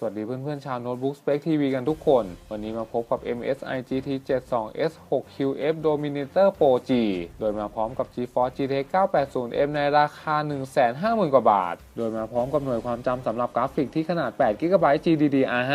สวัสดีเพื่อนๆ ชาวโน้ตบุ๊กสเปคทีวีกันทุกคน วันนี้มาพบกับ MSI GT 72 S6QF Dominator Pro G โดยมาพร้อมกับ GeForce GTX 980M ในราคา 150,000 กว่าบาท โดยมาพร้อมกับหน่วยความจำสำหรับกราฟิกที่ขนาด 8 GB GDDR5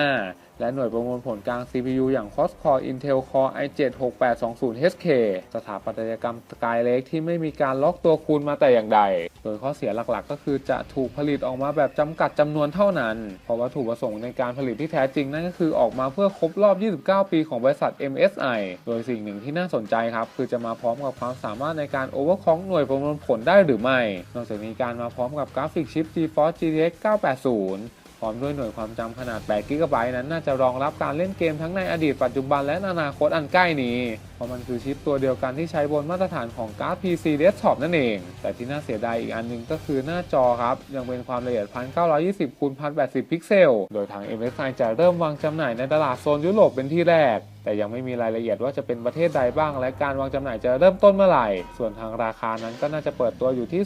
และหน่วยประมวลผลกลาง CPU อย่าง Quad-Core Intel Core i7 6820HK สถาปัตยกรรม Skylake ที่ไม่มีการล็อกตัวคูณมาแต่อย่างใด โดยข้อเสียหลักๆ ก็คือจะถูกผลิตออกมาแบบจำกัดจำนวนเท่านั้น เพราะวัตถุประสงค์ในการผลิตที่แท้จริงนั่นก็คือออกมาเพื่อครบรอบ 29 ปีของบริษัท MSI โดยสิ่งหนึ่งที่น่าสนใจครับ คือจะมาพร้อมกับความสามารถในการ overclock หน่วยประมวลผลได้หรือไม่ นอกจากนี้การมาพร้อมกับกราฟิกชิป GeForce GTX 980 ร้อมด้วยหน่วยความจำขนาด 8 กิกะไบต์นั้นน่าจะรองรับการเล่นเกมทั้งในอดีตปัจจุบันและอนาคตอันใกล้นี้ เพราะมันคือชิปตัวเดียวกันที่ใช้บนมาตรฐานของการ์ด PC Desktop นั่นเอง แต่ที่น่าเสียดายอีกอันหนึงก็คือหน้าจอครับ ยังเป็นความละเอียด 1920 x 1080 พิกเซล โดยทาง MSI จะเริ่มวางจำหน่ายในตลาดโซนยุโรปเป็นที่แรก แต่ยังไม่มีรายละเอียดว่าจะเป็นประเทศใดบ้าง และการวางจำหน่ายจะเริ่มต้นเมื่อไหร่ ส่วนทางราคานั้นก็น่าจะเปิดตัวอยู่ที่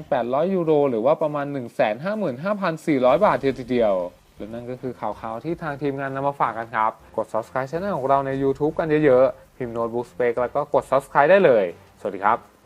3,800 ยูโร หรือว่าประมาณ 155,400 บาททีเดียวและนั่นก็คือข่าวๆที่ทางทีมงานนำมาฝากกันครับ กด subscribe ช่องของเราใน YouTube กันเยอะๆ พิมพ์ Notebook Spec แล้วก็กด subscribe ได้เลย สวัสดีครับ